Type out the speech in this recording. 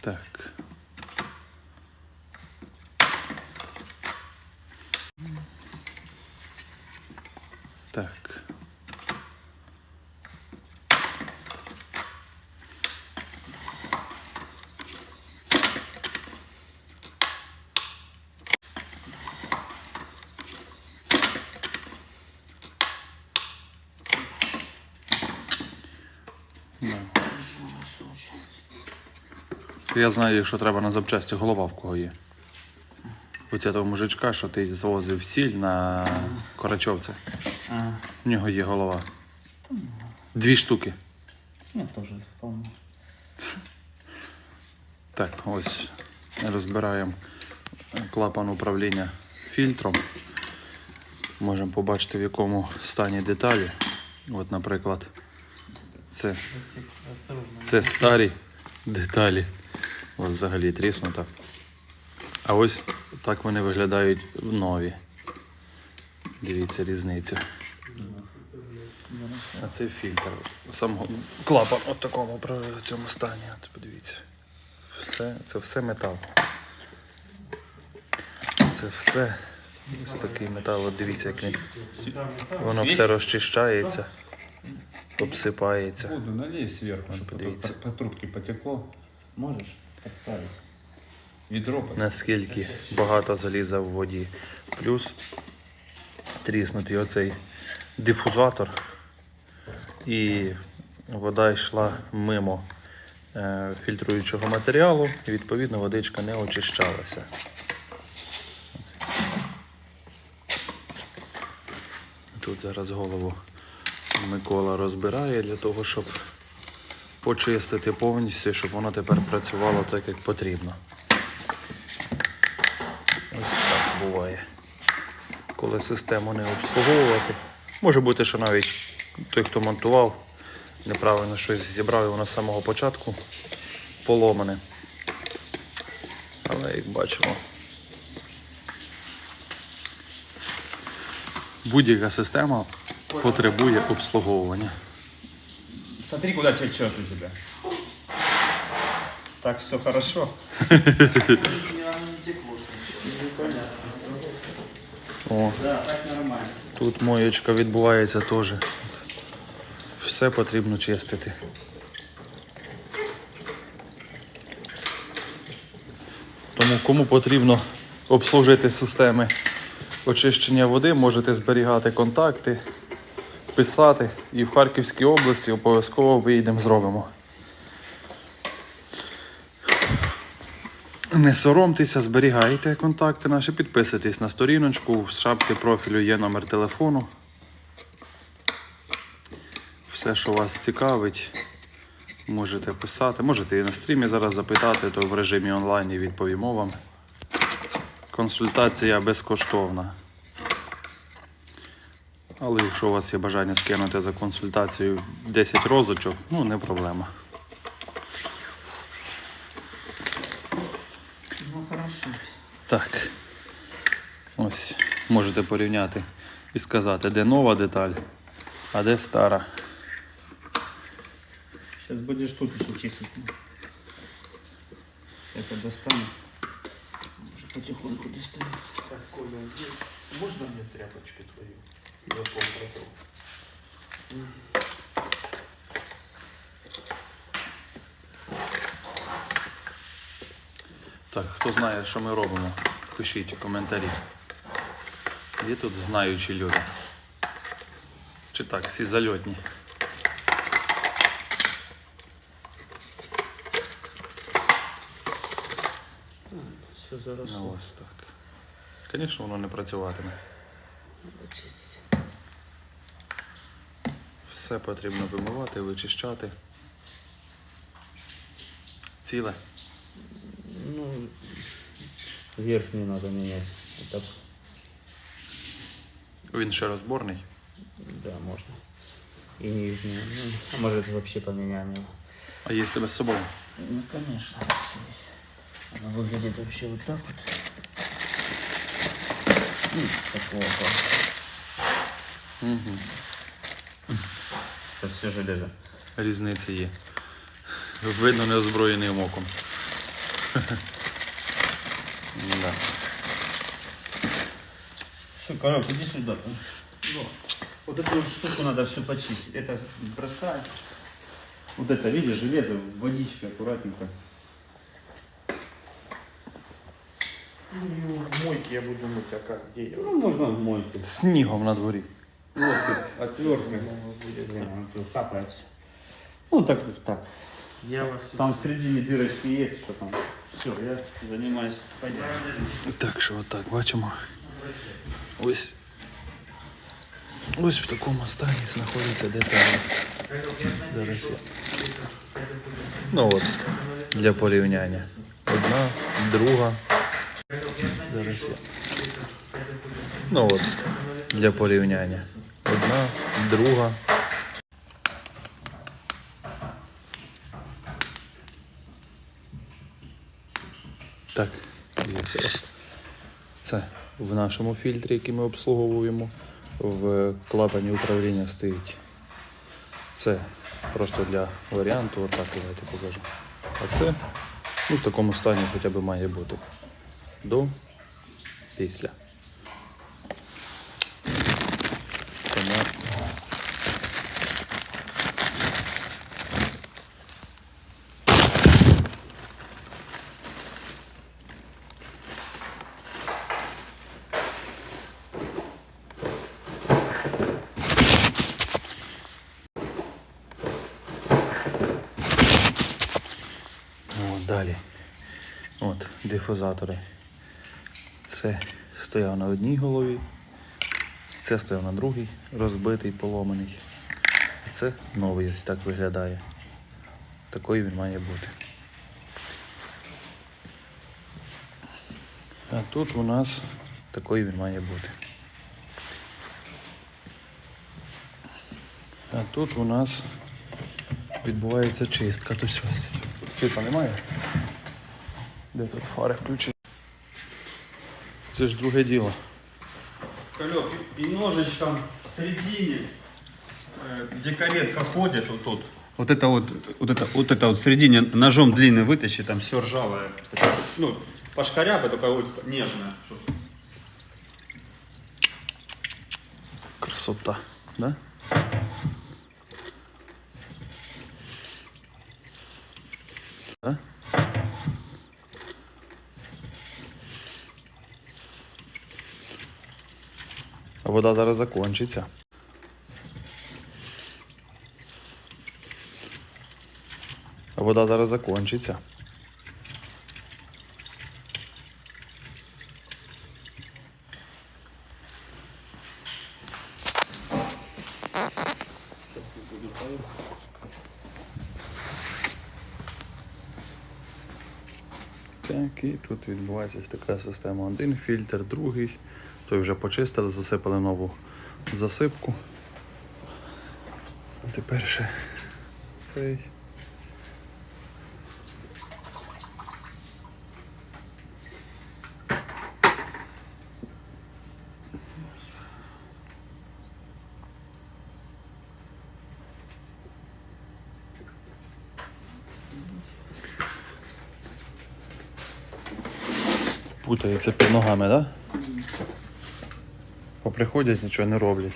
Так. Я знаю, якщо треба на запчасті, голова в кого є. Оця того мужичка, що ти завозив сіль на Корачовце. А, В нього є голова. Дві штуки. я тоже помню. Так, ось розбираємо клапан управління фільтром. Можемо побачити, в якому стані деталі. От, наприклад, це, це старі деталі. От взагалі тріснута. А ось так вони виглядають нові. Дивіться різниця. А це фільтр. Сам клапан от такому при цьому стані. От подивіться. Все, це все метал. Це все ось такий метал. От дивіться, як він. Воно все розчищається, обсипається. Воду налей сверху, подивиться. по, трубке потекло. Под- Наскільки багато заліза в воді. Плюс тріснутий оцей дифузатор. І вода йшла мимо е, фільтруючого матеріалу, і відповідно водичка не очищалася. Тут зараз голову Микола розбирає для того, щоб почистити повністю, щоб воно тепер працювало так, як потрібно. Ось так буває. Коли систему не обслуговувати. Може бути, що навіть той, хто монтував, неправильно щось зібрав воно з самого початку поломане. Але як бачимо, будь-яка система потребує обслуговування. Смотри, куда течет у тебя. Так все хорошо. О. Тут моєчка відбувається теж. Все потрібно чистити. Тому кому потрібно обслужити системи очищення води, можете зберігати контакти, писати і в Харківській області обов'язково виїдемо, зробимо. Не соромтеся, зберігайте контакти наші, підписуйтесь на сторіночку. В шапці профілю є номер телефону. Все, що вас цікавить, можете писати. Можете і на стрімі зараз запитати, то в режимі онлайн відповімо вам. Консультація безкоштовна. Але якщо у вас є бажання скинути за консультацію 10 розочок, ну не проблема. Ну хорошо. Так. Ось можете порівняти і сказати, де нова деталь, а де стара. Сейчас будешь тут еще чистить. Это достану. Уже потихоньку достанется. Так, Коля, можна мені тряпочки твої? Я попротив. Так, хто знає, що ми робимо, пишіть коментарі. Є тут знаючі люди. Чи так, всі зальотні. Все заросло. Ну, ось так. Звісно, воно не працюватиме. Чистить. Все потрібно вимивати, вичищати. Ціле. Ну, верхнюю надо менять. Вот так, Він ще розборний. да, можно. И нижнюю. Ну, а может вообще поменяем его. А є в тебе з собою. Ну, конечно. Она выглядит вообще вот так вот. Ну, такого. Угу. Это все железо. Різниця є. Видно неозброєним оком. Да. Все, Коробка, иди сюда. Вот эту штуку надо все почистить. Это бросай. Вот это, видишь, железо, водичка аккуратненько. Ну, Мойки я буду мыть, а как? Где я? Ну, можно в мойке. Снігом на дворі. Отвертка. Капает. Ну, так, так. Я вас... Там в середине дырочки есть, что там. Все, я занимаюсь. Пойдем. Так що отак бачимо. Ось. Ось в такому стані знаходиться деталі. Зараз я. Ну от, для порівняння. Одна, друга. Зараз я. Ну от, для порівняння. Одна, друга. Так, дивіться. Це в нашому фільтрі, який ми обслуговуємо. В клапані управління стоїть. Це просто для варіанту, отак давайте покажу. А це ну, в такому стані хоча б має бути. До, після. Тому От, далі. От, дифузатори. Це стояв на одній голові, це стояв на другій, розбитий, поломаний. А це новий ось так виглядає. Такий він має бути. А тут у нас такий він має бути. А тут у нас відбувається чистка. Тут. Світла немає. Де тут фари включені? Це ж друге діло. Колек, и ножичком в середине, э, где каретка ходит, вот тут. Вот это вот, вот это, вот это вот в середине ножом длинный вытащи, там все ржавое. Это, ну, пошкаряба такая вот нежная. чтоб- Красота, да? Да? Вода зараз закончиться. А вода зараз закончиться. Так, і тут відбувається така система. Один фільтр, другий. Той вже почистили, засипали нову засипку. А тепер ще цей. Путається під ногами, так? Да? Поприходять, нічого не роблять.